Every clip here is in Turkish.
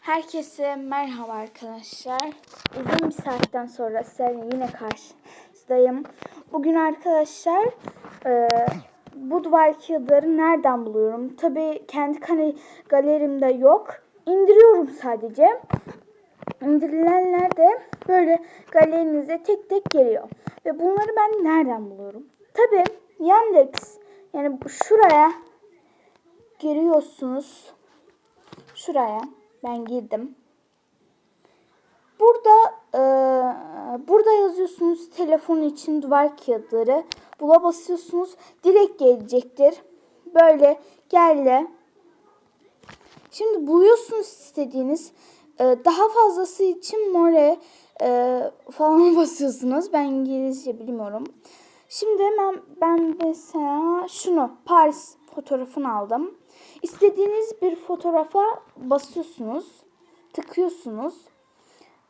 Herkese merhaba arkadaşlar. Uzun bir saatten sonra sizlerle yine karşınızdayım. Bugün arkadaşlar e, bu duvar kağıtları nereden buluyorum? Tabii kendi kane- galerimde yok. İndiriyorum sadece. İndirilenler de böyle galerinize tek tek geliyor. Ve bunları ben nereden buluyorum? Tabii Yandex yani şuraya giriyorsunuz. Şuraya ben girdim. Burada e, burada yazıyorsunuz telefon için duvar kağıtları. Bula basıyorsunuz. Direkt gelecektir. Böyle geldi. Şimdi buluyorsunuz istediğiniz. E, daha fazlası için more e, falan basıyorsunuz. Ben İngilizce bilmiyorum. Şimdi hemen ben mesela şunu Paris fotoğrafını aldım. İstediğiniz bir fotoğrafa basıyorsunuz. Tıklıyorsunuz.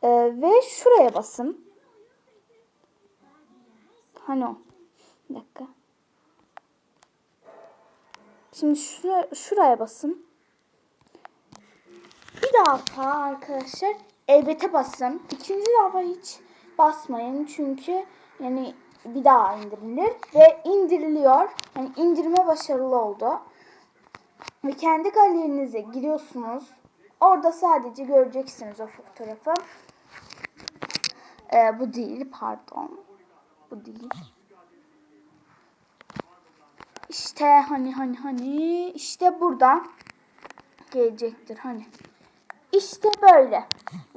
E, ve şuraya basın. Hani o. Bir dakika. Şimdi şura, şuraya basın. Bir defa arkadaşlar elbette basın. İkinci defa hiç basmayın çünkü yani bir daha indirilir ve indiriliyor. Yani indirme başarılı oldu. Ve kendi galerinize giriyorsunuz. Orada sadece göreceksiniz o fotoğrafı. Ee, bu değil pardon. Bu değil. İşte hani hani hani işte burada gelecektir hani. İşte böyle.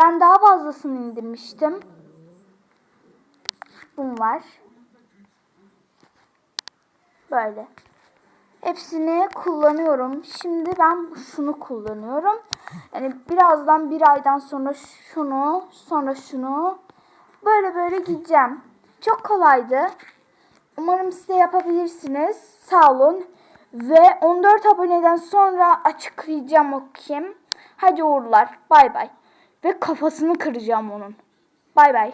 Ben daha fazlasını indirmiştim. Bunlar. Böyle. Hepsini kullanıyorum. Şimdi ben şunu kullanıyorum. Yani birazdan bir aydan sonra şunu, sonra şunu. Böyle böyle gideceğim. Çok kolaydı. Umarım siz de yapabilirsiniz. Sağ olun. Ve 14 aboneden sonra açıklayacağım o kim. Hadi uğurlar. Bay bay. Ve kafasını kıracağım onun. Bay bay.